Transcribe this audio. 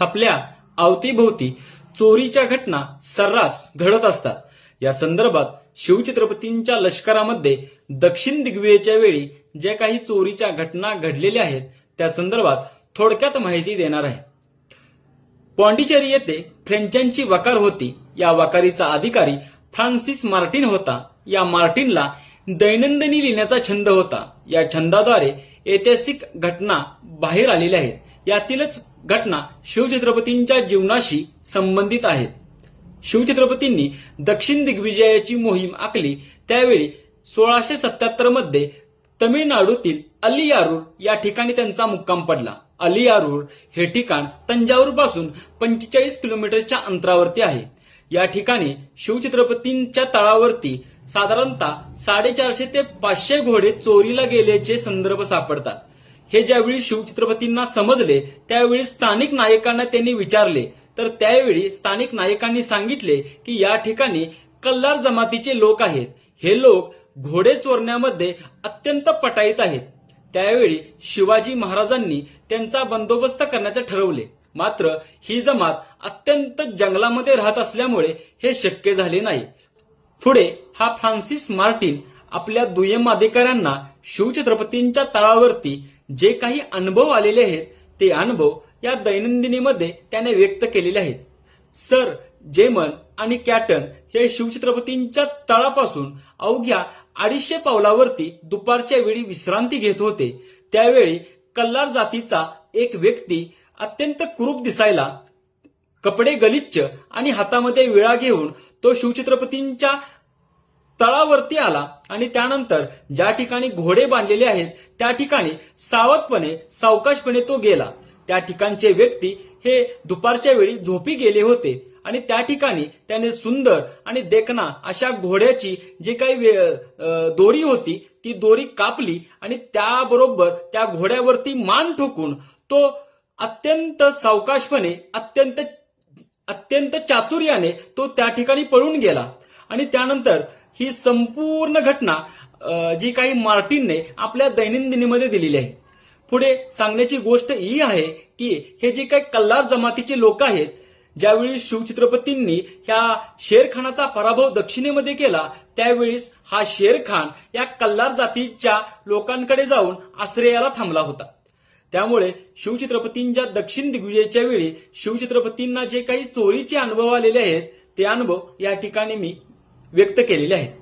आपल्या अवतीभोवती चोरीच्या घटना सर्रास घडत असतात. या संदर्भात शिवछत्रपतींच्या लष्करामध्ये दक्षिण दिग्विजयच्या वेळी ज्या काही चोरीच्या घटना घडलेल्या आहेत त्या संदर्भात थोडक्यात माहिती देणार आहे. पॉंडिचेरी येथे फ्रेंचांची वकार होती. या वकारीचा अधिकारी फ्रान्सिस मार्टिन होता. या मार्टिनला दैनंदिनी लिहिण्याचा छंद होता. या छंदाद्वारे ऐतिहासिक घटना बाहेर आलेल्या आहेत. यातीलच घटना शिवछत्रपतींच्या जीवनाशी संबंधित आहेत शिवछत्रपतींनी दक्षिण दिग्विजयाची मोहीम आखली. त्यावेळी सोळाशे सत्याहत्तरमध्ये तमिळनाडूतील अलियारूर या ठिकाणी त्यांचा मुक्काम पडला. अलियारूर हे ठिकाण तंजावूरपासून पंचेचाळीस किलोमीटरच्या अंतरावरती आहे. या ठिकाणी शिवछत्रपतींच्या तळावरती साधारणतः साडेचारशे ते पाचशे घोडे चोरीला गेल्याचे संदर्भ सापडतात. हे ज्यावेळी शिवछत्रपतींना समजले त्यावेळी स्थानिक नायकांना त्यांनी विचारले. तर त्यावेळी स्थानिक नायकांनी सांगितले की या ठिकाणी कल्लार जमातीचे लोक आहेत. हे लोक घोडे चोरण्यामध्ये अत्यंत पटाईत आहेत. त्यावेळी शिवाजी महाराजांनी त्यांचा बंदोबस्त करण्याचे ठरवले. मात्र ही जमात अत्यंत जंगलामध्ये राहत असल्यामुळे हे शक्य झाले नाही. पुढे हा फ्रान्सिस मार्टिन आपल्या दुय्यम अधिकाऱ्यांना शिवछत्रपतींच्या तळावरती जे काही अनुभव आलेले आहेत ते अनुभव या दैनंदिनीमध्ये त्याने व्यक्त केलेले आहेत. सर जेमन आणि कॅटन हे शिवछत्रपतींच्या तळापासून अवघ्या अडीचशे पावलावरती दुपारच्या वेळी विश्रांती घेत होते. त्यावेळी कल्लार जातीचा एक व्यक्ती अत्यंत कुरूप दिसायला कपडे गलिच्छ आणि हातामध्ये विळा घेऊन तो शिवछत्रपतींच्या तळावरती आला आणि त्यानंतर ज्या ठिकाणी घोडे बांधलेले आहेत त्या ठिकाणी सावधपणे सावकाशपणे तो गेला. त्या ठिकाणचे व्यक्ती हे दुपारच्या वेळी झोपी गेले होते आणि त्या ठिकाणी त्याने सुंदर आणि देखना अशा घोड्याची जी काही दोरी होती ती दोरी कापली आणि त्याबरोबर त्या घोड्यावरती मान ठोकून तो अत्यंत सावकाशपणे अत्यंत अत्यंत चातुर्याने तो त्या ठिकाणी पळून गेला. आणि त्यानंतर ही संपूर्ण घटना जी काही मार्टिनने आपल्या दैनंदिनीमध्ये दिलेली आहे. पुढे सांगण्याची गोष्ट ही आहे की हे जे काही कल्लार जमातीचे लोक आहेत ज्यावेळी शिवछत्रपतींनी ह्या शेरखानाचा पराभव दक्षिणेमध्ये केला त्यावेळीस हा शेरखान या कल्लार जातीच्या लोकांकडे जाऊन आश्रयाला थांबला होता. त्यामुळे शिवछत्रपतींच्या दक्षिण दिग्विजयाच्या वेळी शिवछत्रपतींना जे काही चोरीचे अनुभव आलेले आहेत ते अनुभव या ठिकाणी मी व्यक्त केलेले आहेत.